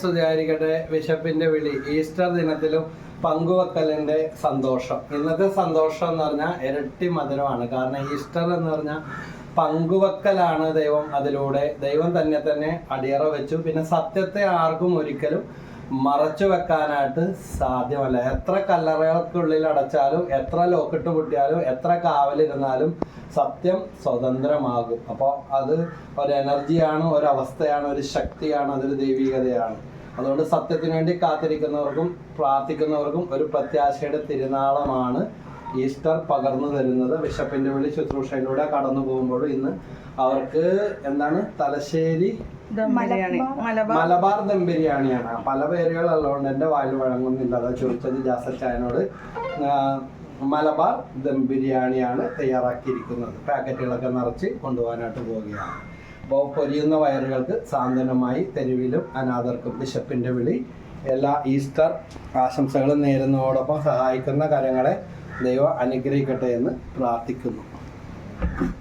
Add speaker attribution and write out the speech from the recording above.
Speaker 1: സുധാരിക്കട്ടെ വിശപ്പിന്റെ വിളി. ഈസ്റ്റർ ദിനത്തിലും പങ്കുവെക്കലിന്റെ സന്തോഷം. ഇന്നത്തെ സന്തോഷം എന്ന് പറഞ്ഞാൽ ഇരട്ടി മധുരമാണ്. കാരണം ഈസ്റ്റർ എന്ന് പറഞ്ഞാൽ പങ്കുവെക്കലാണ് ദൈവം അതിലൂടെ. ദൈവം തന്നെ തന്നെ അടിയറ വെച്ചു. പിന്നെ സത്യത്തെ ആർക്കും ഒരിക്കലും മറച്ചു വെക്കാനായിട്ട് സാധ്യമല്ല. എത്ര കല്ലറകൾക്കുള്ളിൽ അടച്ചാലും എത്ര ലോക്കിട്ട് പൊട്ടിയാലും എത്ര കാവലിരുന്നാലും സത്യം സ്വതന്ത്രമാകും. അപ്പോൾ അത് ഒരു എനർജിയാണ് ഒരു അവസ്ഥയാണ് ഒരു ശക്തിയാണ് അതൊരു ദൈവികതയാണ്. അതുകൊണ്ട് സത്യത്തിന് വേണ്ടി കാത്തിരിക്കുന്നവർക്കും പ്രാർത്ഥിക്കുന്നവർക്കും ഒരു പ്രത്യാശയുടെ തിരുനാളമാണ് ഈസ്റ്റർ പകർന്നു തരുന്നത്. ബിഷപ്പിന്റെ വിളി ശുശ്രൂഷയിലൂടെ കടന്നു പോകുമ്പോൾ ഇന്ന് അവർക്ക് എന്താണ് തലശ്ശേരി
Speaker 2: ദം ബിരിയാണി. മലബാർ.
Speaker 1: മലബാർ ദം ബിരിയാണിയാണ്. പല പേരുകളുള്ളതുകൊണ്ട് എന്റെ വായിൽ വഴങ്ങുന്നില്ല. അതാ ചോദിച്ചത് ജാസച്ചായനോട്. മലബാർ ദം ബിരിയാണിയാണ് തയ്യാറാക്കിയിരിക്കുന്നത്. പാക്കറ്റുകളൊക്കെ നിറച്ച് കൊണ്ടുപോകാനായിട്ട് പോവുകയാണ്. അപ്പോൾ പൊരിയുന്ന വയറുകൾക്ക് സാന്ത്വനമായി തെരുവിലും അനാഥർക്കും ബിഷപ്പിന്റെ വിളി എല്ലാ ഈസ്റ്റർ ആശംസകളും നേരുന്നതോടൊപ്പം സഹായിക്കുന്ന കരങ്ങളെ ദൈവം അനുഗ്രഹിക്കട്ടെ എന്ന് പ്രാർത്ഥിക്കുന്നു.